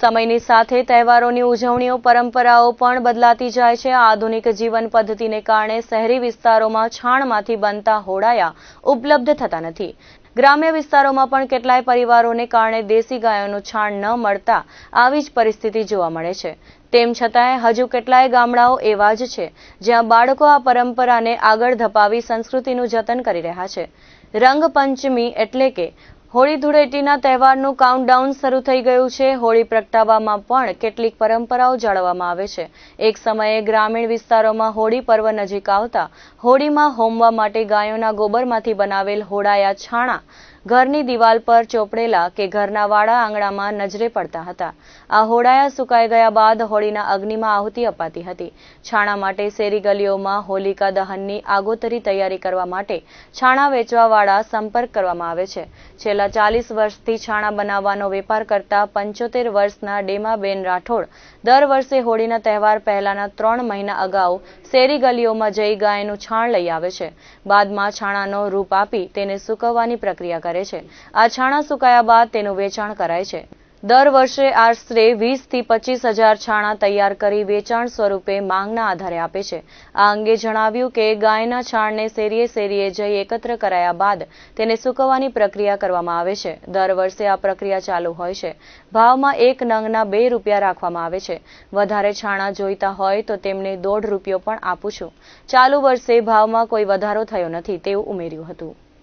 સમયની સાથે તહેવારોની ઉજવણીઓ, પરંપરાઓ પણ બદલાતી જાય છે. આધુનિક જીવન પદ્ધતિને કારણે શહેરી વિસ્તારોમાં છાણમાંથી બનતા હોડાયા ઉપલબ્ધ થતા નથી. ગ્રામ્ય વિસ્તારોમાં પણ કેટલાય પરિવારોને કારણે દેશી ગાયોનું છાણ ન મળતા આવી જ પરિસ્થિતિ જોવા મળે છે. તેમ છતાંય હજુ કેટલાય ગામડાઓ એવા જ છે, જ્યાં બાળકો આ પરંપરાને આગળ ધપાવી સંસ્કૃતિનું જતન કરી રહ્યા છે. રંગપંચમી એટલે કે હોળી ધૂળેટીના તહેવારનું કાઉન્ટડાઉન શરૂ થઈ ગયું છે. હોળી પ્રગટાવવામાં પણ કેટલીક પરંપરાઓ જાળવવામાં આવે છે. એક સમયે ગ્રામીણ વિસ્તારોમાં હોળી પર્વ નજીક આવતા હોળીમાં હોમવા માટે ગાયોના ગોબરમાંથી બનાવેલ હોડાયા છાણા ઘરની દિવાલ પર ચોપડેલા કે ઘરના વાડા આંગણામાં નજરે પડતા હતા. આ હોડાયા સુકાઈ ગયા બાદ હોળીના અગ્નિમાં આહુતિ અપાતી હતી. છાણા માટે શેરી ગલીઓમાં હોલિકા દહનની આગોતરી તૈયારી કરવા માટે છાણા વેચવાવાળા સંપર્ક કરવામાં આવે છે. છેલ્લા ચાલીસ વર્ષથી છાણા બનાવવાનો વેપાર કરતા પંચોતેર વર્ષના ડેમાબેન રાઠોડ દર વર્ષે હોળીના તહેવાર પહેલાના ત્રણ મહિના અગાઉ શેરી ગલીઓમાં જઈ ગાયનું છાણ લઈ આવે છે. બાદમાં છાણાનો રૂપ આપી તેને સૂકવવાની પ્રક્રિયા કરે છે. આ છાણા સુકાયા બાદ તેનું વેચાણ કરાય છે. દર વર્ષે આશરે વીસથી પચીસ હજાર છાણા તૈયાર કરી વેચાણ સ્વરૂપે માંગના આધારે આપે છે. આ અંગે જણાવ્યું કે ગાયના છાણને શેરીએ શેરીએ જઈ એકત્ર કરાયા બાદ તેને સૂકવવાની પ્રક્રિયા કરવામાં આવે છે. દર વર્ષે આ પ્રક્રિયા ચાલુ હોય છે. ભાવમાં એક નંગના બે રૂપિયા રાખવામાં આવે છે. વધારે છાણા જોઈતા હોય તો તેમને દોઢ રૂપિયો પણ આપું છું. ચાલુ વર્ષે ભાવમાં કોઈ વધારો થયો નથી તેવું ઉમેર્યું હતું.